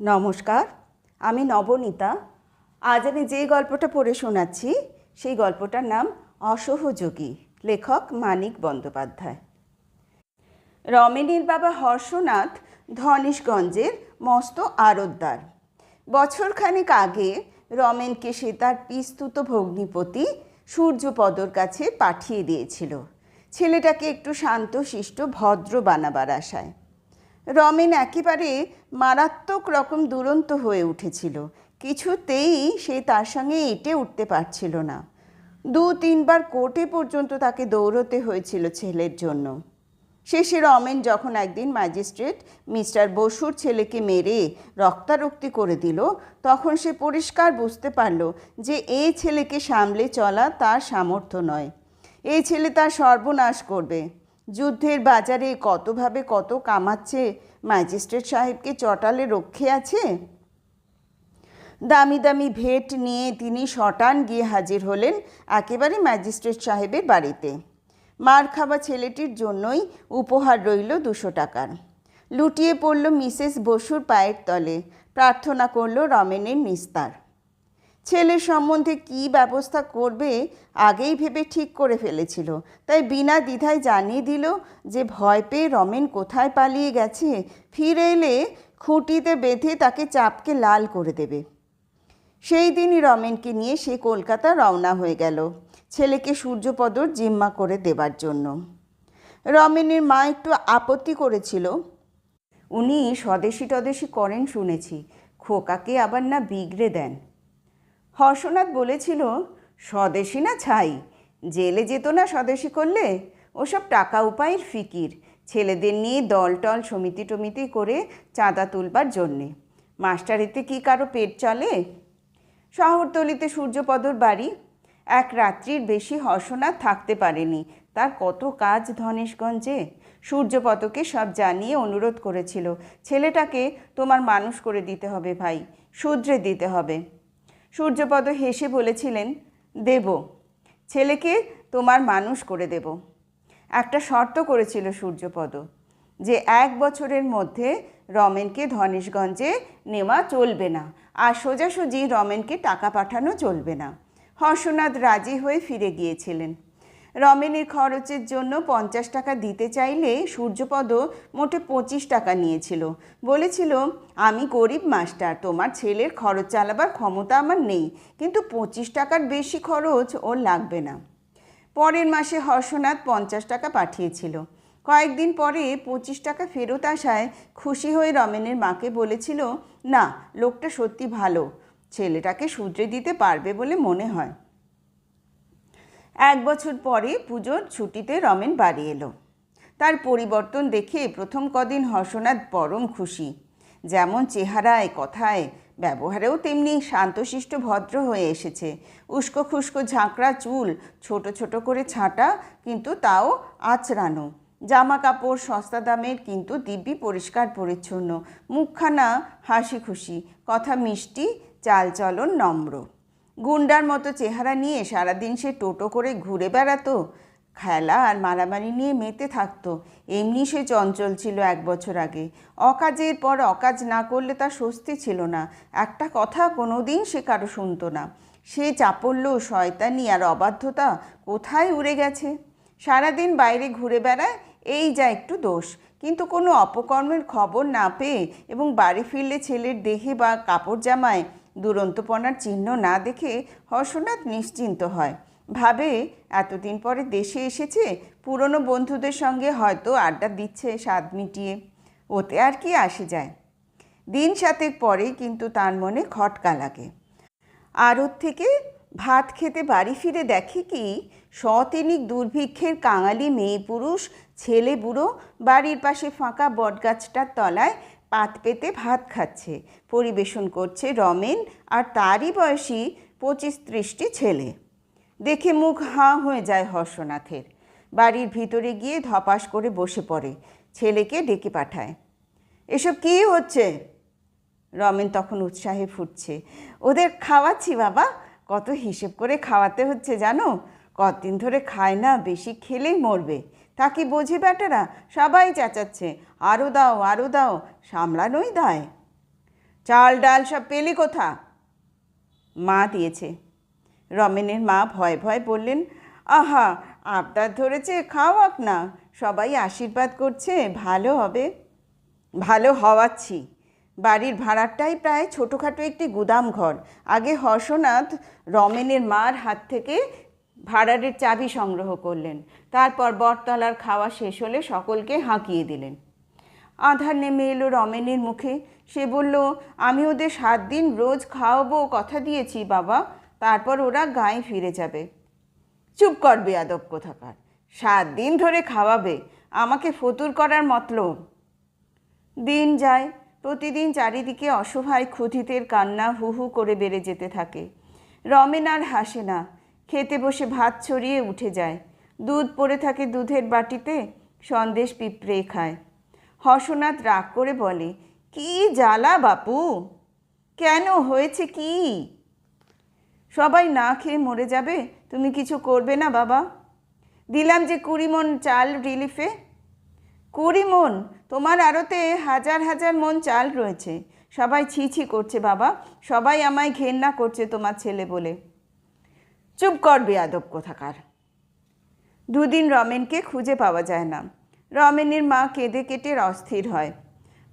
নমস্কার, আমি নবনীতা। আজ আমি যে গল্পটা পড়ে শোনাচ্ছি, সেই গল্পটার নাম অসহযোগী লেখক মানিক বন্দ্যোপাধ্যায়। রমেনের বাবা হর্ষনাথ ধনেশগঞ্জের মস্ত আরতদার। বছরখানেক আগে রমেনকে সে তার পিস্তুত ভগ্নিপতি সূর্যপদর কাছে পাঠিয়ে দিয়েছিল। ছেলেটাকে একটু শান্তশিষ্ট, ভদ্র বানাবার আশায়। রমেন একেবারে মারাত্মক রকম দুরন্ত হয়ে উঠেছিল। কিছুতেই সে তার সঙ্গে এঁটে উঠতে পারছিল না। দু তিনবার কোর্টে পর্যন্ত তাকে দৌড়তে হয়েছিল ছেলের জন্য। শেষে রমেন যখন একদিন ম্যাজিস্ট্রেট মিস্টার বসুর ছেলেকে মেরে রক্তারক্তি করে দিল, তখন সে পরিষ্কার বুঝতে পারল যে এই ছেলেকে সামলে চলা তার সামর্থ্য নয়। এই ছেলে তার সর্বনাশ করবে। যুদ্ধের বাজারে কতভাবে কত কামাচ্ছে? ম্যাজিস্ট্রেট সাহেবকে চটালে রক্ষে আছে? দামি দামি ভেট নিয়ে তিনি শটান গিয়ে হাজির হলেন একেবারে ম্যাজিস্ট্রেট সাহেবের বাড়িতে। মার খাওয়া ছেলেটির জন্যই উপহার রইল দুশো টাকার। লুটিয়ে পড়ল মিসেস বসুর পায়ের তলে। প্রার্থনা করল রমেনের নিস্তার। ছেলের সম্বন্ধে কি ব্যবস্থা করবে আগেই ভেবে ঠিক করে ফেলেছিল। তাই বিনা দ্বিধায় জানিয়ে দিল যে ভয় পেয়ে রমেন কোথায় পালিয়ে গেছে, ফিরে এলে খুঁটিতে বেঁধে তাকে চাপকে লাল করে দেবে। সেই দিনই রমেনকে নিয়ে সে কলকাতা রওনা হয়ে গেল, ছেলেকে সূর্যপদর জিম্মা করে দেবার জন্য। রমেনের মা একটু আপত্তি করেছিল, উনি স্বদেশি টদেশি করেন শুনেছি, খোকাকে আবার না বিগড়ে দেন। হর্ষনাথ বলেছিল, স্বদেশি না ছাই? জেলে যেত না স্বদেশি করলে? ওসব টাকা উপায়ের ফিকির। ছেলেদের নিয়ে দল টল সমিতি টমিতি করে চাঁদা তুলবার জন্যে। মাস্টারিতে কি কারও পেট চলে? শহরতলিতে সূর্যপদর বাড়ি। এক রাত্রির বেশি হর্ষনাথ থাকতে পারেনি। তার কত কাজ ধনেশগঞ্জে। সূর্যপদকে সব জানিয়ে অনুরোধ করেছিল, ছেলেটাকে তোমার মানুষ করে দিতে হবে ভাই, শুধরে দিতে হবে। সূর্যপদ হেসে বলেছিলেন, দেব, ছেলেকে তোমার মানুষ করে দেব। একটা শর্ত করেছিল সূর্যপদ, যে এক বছরের মধ্যে রমেনকে ধনেশগঞ্জে নেওয়া চলবে না আর সোজাসুজি রমেনকে টাকা পাঠানো চলবে না। হর্ষনাথ রাজি হয়ে ফিরে গিয়েছিলেন। রমেনের খরচের জন্য পঞ্চাশ টাকা দিতে চাইলে সূর্যপদ মোটে পঁচিশ টাকা নিয়েছিল। বলেছিল, আমি গরিব মাস্টার, তোমার ছেলের খরচ চালাবার ক্ষমতা আমার নেই, কিন্তু পঁচিশ টাকার বেশি খরচ ওর লাগবে না। পরের মাসে হর্ষনাথ পঞ্চাশ টাকা পাঠিয়েছিল। কয়েকদিন পরে পঁচিশ টাকা ফেরত আসায় খুশি হয়ে রমেনের মাকে বলেছিল, না, লোকটা সত্যি ভালো, ছেলেটাকে শুধরে দিতে পারবে বলে মনে হয়। এক বছর পরে পুজোর ছুটিতে রমেন বাড়ি এলো। তার পরিবর্তন দেখে প্রথম কদিন হর্ষনাথ পরম খুশি। যেমন চেহারায়, কথায়, ব্যবহারেও তেমনি শান্তশিষ্ট, ভদ্র হয়ে এসেছে। উস্কো খুস্কো ঝাঁকড়া চুল, ছোট ছোট করে ছাঁটা, কিন্তু তাও আচড়ানো। জামা কাপড় সস্তা দামের, কিন্তু দিব্যি পরিষ্কার পরিচ্ছন্ন। মুখখানা হাসি খুশি, কথা মিষ্টি, চালচলন নম্র। গুন্ডার মতো চেহারা নিয়ে সারাদিন সে টোটো করে ঘুরে বেড়াতো, খেলা আর মারামারি নিয়ে মেতে থাকতো। এমনি সে চঞ্চল ছিল এক বছর আগে। অকাজের পর অকাজ না করলে তার স্বস্তি ছিল না। একটা কথা কোনো দিন সে কারও শুনতো না। সে চাপল্য, শয়তানি আর অবাধ্যতা কোথায় উড়ে গেছে? সারাদিন বাইরে ঘুরে বেড়ায়, এই যা একটু দোষ। কিন্তু কোনো অপকর্মের খবর না পেয়ে এবং বাড়ি ফিরলে ছেলের দেহে বা কাপড় জামায় দুরন্তপনার চিহ্ন না দেখে হর্ষনাথ নিশ্চিন্ত হয়। ভাবে, এতদিন পরে দেশে এসেছে, পুরনো বন্ধুদের সঙ্গে হয়তো আড্ডা দিচ্ছে স্বাদ মিটিয়ে। ওতে আর কি আসে যায়? দিন সাতেক পরেই কিন্তু তার মনে খটকা লাগে। আড়ত থেকে ভাত খেতে বাড়ি ফিরে দেখে কি শতিনিক দুর্ভিক্ষের কাঙালি মেয়ে পুরুষ, ছেলে বুড়ো, বাড়ির পাশে ফাঁকা বটগাছটার তলায় পাত পেতে ভাত খাচ্ছে, পরিবেশন করছে রমেন আর তারই বয়সী পঁচিশ ত্রিশটি ছেলে। দেখে মুখ হাঁ হয়ে যায় হর্ষনাথের। বাড়ির ভিতরে গিয়ে ধপাস করে বসে পড়ে, ছেলেকে ডেকে পাঠায়। এসব কী হচ্ছে? রমেন তখন উৎসাহে ফুটছে। ওদের খাওয়াচ্ছি বাবা, কত হিসেব করে খাওয়াতে হচ্ছে জানো? কতদিন ধরে খায় না, বেশি খেলেই মরবে। তা কি বোঝে বেটারা সবাই চেঁচাচ্ছে। আরও দাও আরও দাও, সামলানোই দায়। চাল ডাল সব পেলি কোথা? মা দিয়েছে। রমেনের মা ভয় ভয় বললেন, আহা, আবদার ধরেছে, খাওয়াক না। সবাই আশীর্বাদ করছে, ভালো হবে। ভালো হওয়াচ্ছি। বাড়ির ভাড়াটাই প্রায় ছোটোখাটো একটি গুদাম ঘর। আগে হর্ষনাথ রমেনের মার হাত থেকে ভাড়ারের চাবি সংগ্রহ করলেন। তারপর বটতলার খাওয়া শেষ হলে সকলকে হাঁকিয়ে দিলেন। আধার নেমে এলো রমেনের মুখে। সে বলল, আমি ওদের সাত দিন রোজ খাওয়াবো, কথা দিয়েছি বাবা। তারপর ওরা গায়ে ফিরে যাবে। চুপ কর বেয়াদব কোথাকার। সাত দিন ধরে খাওয়াবে। আমাকে ফতুর করার মতলব। দিন যায়, প্রতিদিন চারিদিকে অসহায় ক্ষুধিতের কান্না হু হু করে বেড়ে যেতে থাকে। রমেন আর হাসে না। খেতে বসে ভাত ছড়িয়ে উঠে যায়। দুধ পড়ে থাকে দুধের বাটিতে, সন্দেশ পিঁপড়ে খায়। হর্ষনাথ রাগ করে বলে, কি জ্বালা বাপু? কেন? হয়েছে কি? সবাই না খেয়ে মরে যাবে? তুমি কিছু করবে না বাবা? দিলাম যে কুড়ি মন চাল রিলিফে। কুড়ি মন তোমার আড়তে হাজার হাজার মন চাল রয়েছে। সবাই ছি ছি করছে বাবা। সবাই আমায় ঘেন্না করছে তোমার ছেলে বলে। চুপ কর বেয়াদব কোথাকার। দুদিন রমেনকে খুঁজে পাওয়া যায় না। রমেনের মা কেঁদে কেটে অস্থির হয়।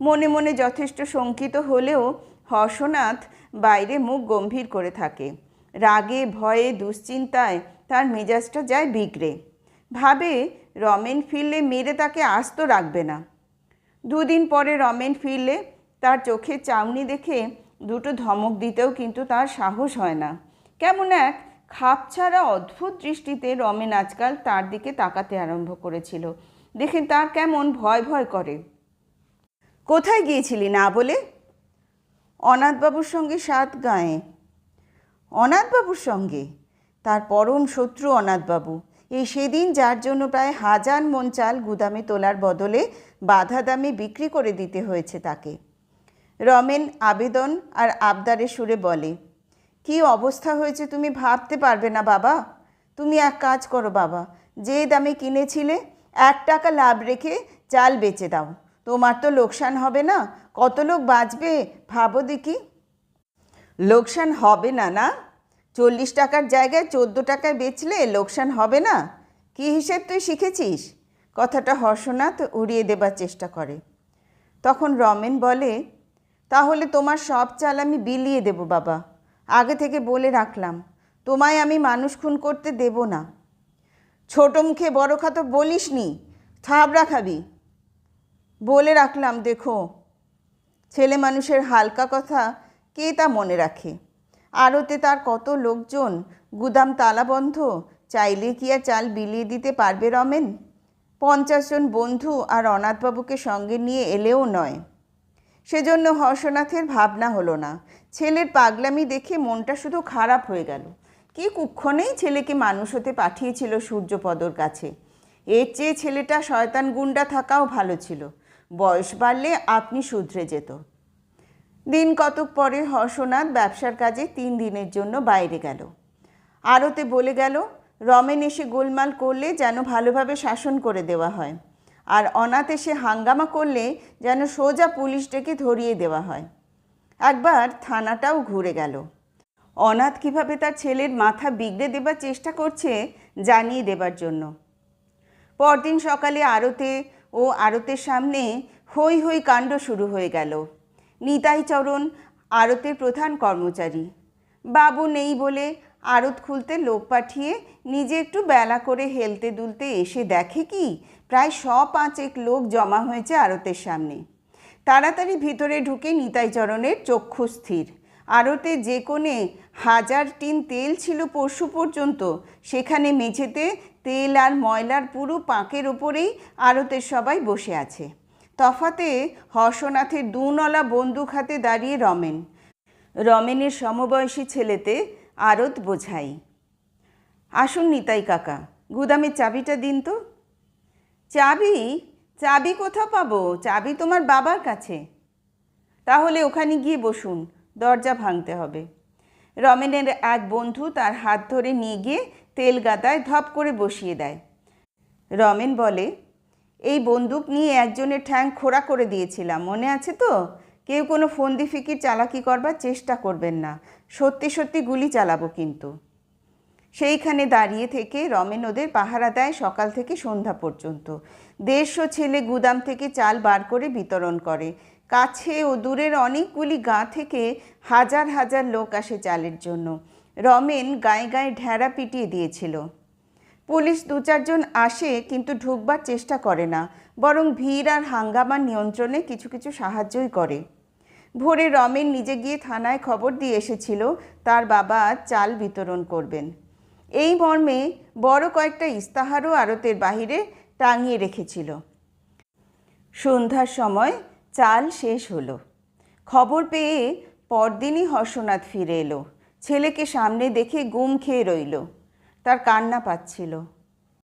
মনে মনে যথেষ্ট শঙ্কিত হলেও হর্ষনাথ বাইরে মুখ গম্ভীর করে থাকে। রাগে, ভয়ে, দুশ্চিন্তায় তার মেজাজটা যায় বিগড়ে। ভাবে রমেন ফিরলে মেরে তাকে আস্ত রাখবে না। দুদিন পরে রমেন ফিরলে তার চোখে চাউনি দেখে দুটো ধমক দিতেও কিন্তু তার সাহস হয় না। কেমন এক খাপছাড়া অদ্ভুত দৃষ্টিতে রমেন আজকাল তার দিকে তাকাতে আরম্ভ করেছিল। দেখে তার কেমন ভয় ভয় করে। কোথায় গিয়েছিলি না বলে? অনাথবাবুর সঙ্গে সাত গায়ে। অনাথবাবুর সঙ্গে? তার পরম শত্রু অনাথবাবু। এই সেদিন যার জন্য প্রায় হাজার মন চাল গুদামে তোলার বদলে বাধা দামে বিক্রি করে দিতে হয়েছে তাকে। রমেন আবেদন আর আবদারের সুরে বলে কি অবস্থা হয়েছে তুমি ভাবতে পারবে না, বাবা। তুমি এক কাজ করো, বাবা। যে দামে কিনেছিলে, এক টাকা লাভ রেখে চাল বেচে দাও। তোমার তো লোকসান হবে না। কত লোক বাঁচবে, ভাবো দেখি। লোকসান হবে না না? চল্লিশ টাকার জায়গায় চোদ্দ টাকায় বেচলে লোকসান হবে না? কি হিসেব তুই শিখেছিস? কথাটা হর্ষনাথ উড়িয়ে দেবার চেষ্টা করে। তখন রমেন বলে, তাহলে তোমার সব চাল আমি বিলিয়ে দেব, বাবা। আগে থেকে বলে রাখলাম, তোমায় আমি মানুষ খুন করতে দেব না। ছোট মুখে বড় খাতো বলিস নি থাবড়া খাবি। বলে রাখলাম, দেখো, ছেলে মানুষের হালকা কথা কে তা মনে রাখে? আরতে তার কত লোকজন, গুদাম তালা বন্ধ, চাইলে কি আর চাল বিলিয়ে দিতে পারবে রমেন? পঞ্চাশ জন বন্ধু আর অনাথবাবুকে সঙ্গে নিয়ে এলেও নয়। সেজন্য হর্ষনাথের ভাবনা হলো না। ছেলের পাগলামি দেখে মনটা শুধু খারাপ হয়ে গেল। কি কুক্ষণেই ছেলেকে মানুষ হতে পাঠিয়েছিল সূর্যপদর কাছে। এর চেয়ে ছেলেটা শয়তান গুন্ডা থাকাও ভালো ছিল। বয়স বাড়লে আপনি শুধরে যেত। দিন কতক পরে হর্ষনাথ ব্যবসার কাজে তিন দিনের জন্য বাইরে গেল। আরতে বলে গেল, রমেন এসে গোলমাল করলে যেন ভালোভাবে শাসন করে দেওয়া হয়। আর অনাথ এসে হাঙ্গামা করলে যেন সোজা পুলিশ ডেকে ধরিয়ে দেওয়া হয়। একবার থানাটাও ঘুরে গেল। অনাথ কীভাবে তার ছেলের মাথা বিগড়ে দেবার চেষ্টা করছে জানিয়ে দেবার জন্য। পরদিন সকালে আড়তে ও আড়তের সামনে হই হই কাণ্ড শুরু হয়ে গেল। নিতাই চরণ আড়তের প্রধান কর্মচারী। বাবু নেই বলে আড়ত খুলতে লোক পাঠিয়ে নিজে একটু বেলা করে হেলতে দুলতে এসে দেখে কি প্রায় শ পাঁচেক লোক জমা হয়েছে আড়তের সামনে। তাড়াতাড়ি ভিতরে ঢুকে নিতাইচরণের চক্ষু স্থির। আড়তে যে কোণে হাজার টিন তেল ছিল পরশু পর্যন্ত, সেখানে মেঝেতে তেল আর ময়লার পুরো পাঁকের ওপরেই আড়তের সবাই বসে আছে। তফাতে হর্ষনাথের দুনলা বন্দুক হাতে দাঁড়িয়ে রমেন। রমেনের সমবয়সী ছেলেতে আরত বোঝাই। আসুন নিতাই কাকা, গুদামের চাবিটা দিন তো। চাবি? চাবি কোথাও পাবো? চাবি তোমার বাবার কাছে। তাহলে ওখানে গিয়ে বসুন, দরজা ভাঙতে হবে। রমেনের এক বন্ধু তার হাত ধরে নিয়ে গিয়ে তেল গাদায় ধপ করে বসিয়ে দেয়। রমেন বলে, এই বন্দুক নিয়ে একজনের ঠ্যাং খোড়া করে দিয়েছিলাম, মনে আছে তো? কেউ কোনো ফন্দি ফিকির চালাকি করবার চেষ্টা করবেন না। সত্যি সত্যি গুলি চালাবো কিন্তু। সেইখানে দাঁড়িয়ে থেকে রমেন ওদের পাহারা দেয় সকাল থেকে সন্ধ্যা পর্যন্ত। দেড়শো ছেলে গুদাম থেকে চাল বার করে বিতরণ করে। কাছে ও দূরের অনেকগুলি গাঁ থেকে হাজার হাজার লোক আসে চালের জন্য। রমেন গায়ে গায়ে ঢেঁড়া পিটিয়ে দিয়েছিল। পুলিশ দু চারজন আসে কিন্তু ঢুকবার চেষ্টা করে না, বরং ভিড় আর হাঙ্গামার নিয়ন্ত্রণে কিছু কিছু সাহায্যই করে। ভোরে রমেন নিজে গিয়ে থানায় খবর দিয়ে এসেছিল, তার বাবা চাল বিতরণ করবেন। এই মর্মে বড় কয়েকটা ইস্তাহারও আড়তের বাহিরে টাঙিয়ে রেখেছিল। সন্ধ্যার সময় চাল শেষ হলো। খবর পেয়ে পরদিনই হর্ষনাথ ফিরে এলো। ছেলেকে সামনে দেখে গুম খেয়ে রইল। তার কান্না পাচ্ছিল।